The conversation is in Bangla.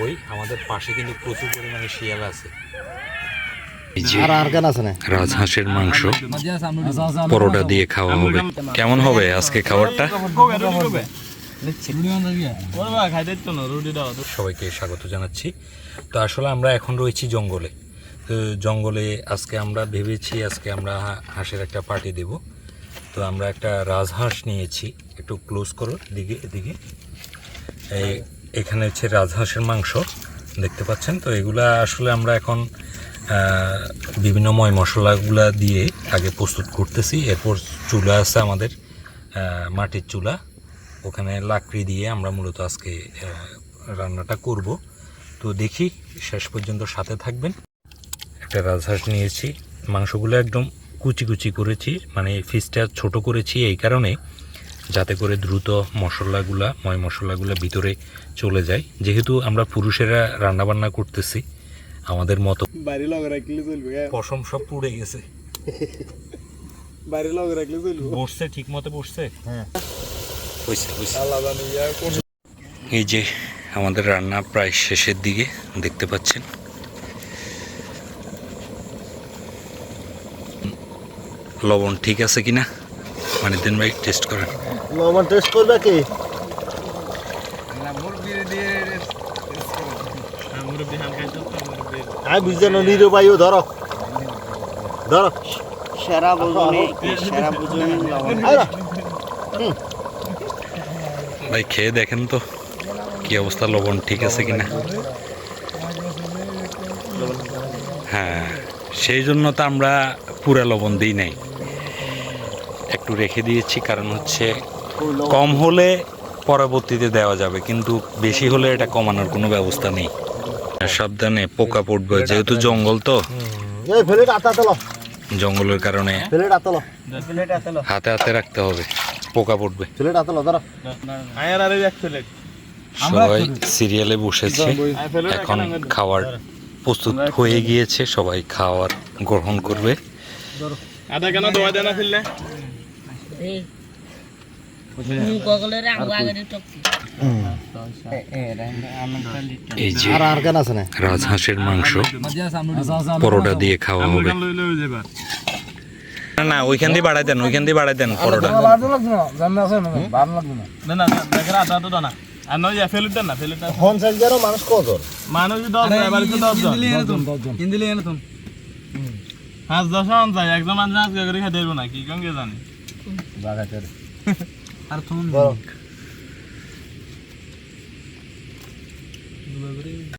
ওই আমাদের পাশে কিন্তু প্রচুর পরিমাণে শিয়াল আছে। আর আর কেন আছে না? রাজহাঁসের মাংস পরোটা দিয়ে খাওয়া হবে। কেমন হবে আজকে খাবারটা? সবাইকে স্বাগত জানাচ্ছি। তো আসলে আমরা এখন রয়েছি জঙ্গলে। তো জঙ্গলে আজকে আমরা ভেবেছি আজকে আমরা হা- হাঁসের একটা পার্টি দেব। তো আমরা একটা রাজহাঁস নিয়েছি। একটু ক্লোজ করো দিকে এদিকে। এই এখানে হচ্ছে রাজহাঁসের মাংস দেখতে পাচ্ছেন। তো এগুলা আসলে আমরা এখন বিভিন্ন ময় মশলাগুলা দিয়ে আগে প্রস্তুত করতেছি। এরপর চুলা আছে আমাদের মাটির চুলা। ওখানে লাকড়ি দিয়ে আমরা মূলত আজকে রান্নাটা করব। তো দেখি শেষ পর্যন্ত সাথে থাকবেন। একটা রাজহাঁস নিয়েছি। মাংসগুলো একদম কুচি কুচি করেছি। মানে ফিসটা ছোট করেছি এই কারণে যাতে করে দ্রুত মশলাগুলা ময় মশলাগুলা ভিতরে চলে যায়। যেহেতু আমরা পুরুষেরা রান্নাবান্না করতেছি আমাদের মতো বাড়ি লগে রাখলে চলবে হ্যাঁ? পশম সব পুড়ে গেছে। বাড়ি লগে রাখলে চলবে। বসছে ঠিক মতো বসছে? হ্যাঁ। এই যে আমাদের রান্না প্রায় শেষের দিকে দেখতে পাচ্ছেন। লবণ ঠিক আছে কিনা? মানে দিন ভাই টেস্ট করেন। লবণ টেস্ট করবে কি? আই বুঝছেন নিরুপায়ও ধরো। ধরো। সেরা বুঝুনি সেরা বুঝুনি ভাই খেয়ে দেখেন তো কি অবস্থা লবণ ঠিক আছে কিনা? হ্যাঁ সেই জন্য তো আমরা পুরা লবণ দিই নাই। একটু রেখে দিয়েছি কারণ হচ্ছে কম হলে পরবর্তীতে দেওয়া যাবে কিন্তু বেশি হলে এটা কমানোর কোনো ব্যবস্থা নেই। সাবধানে পোকা পড়বে যেহেতু জঙ্গল তো। এই ফেলেট আতা তোলো জঙ্গলের কারণে হাতে হাতে রাখতে হবে পোকা পড়বে। সবাই সিরিয়ালে বসেছে এখন খাওয়ার প্রস্তুত হয়ে গিয়েছে সবাই খাওয়ার গ্রহণ করবে। আদা কেন দোয়া দেনা ফেললে। রাজহাঁসের মাংস পরোটা দিয়ে খাওয়া হবে। না না ওইখান দিয়ে বাড়াই দেন ওইখান দিয়ে বাড়াই দেন পরোটা। ফোন সাইজেরও মানুষ দশ একজন মানুষ আজকে করে খেতে দেবো না কি কঙ্গে জানি? बघा तर. अरे तुम्ही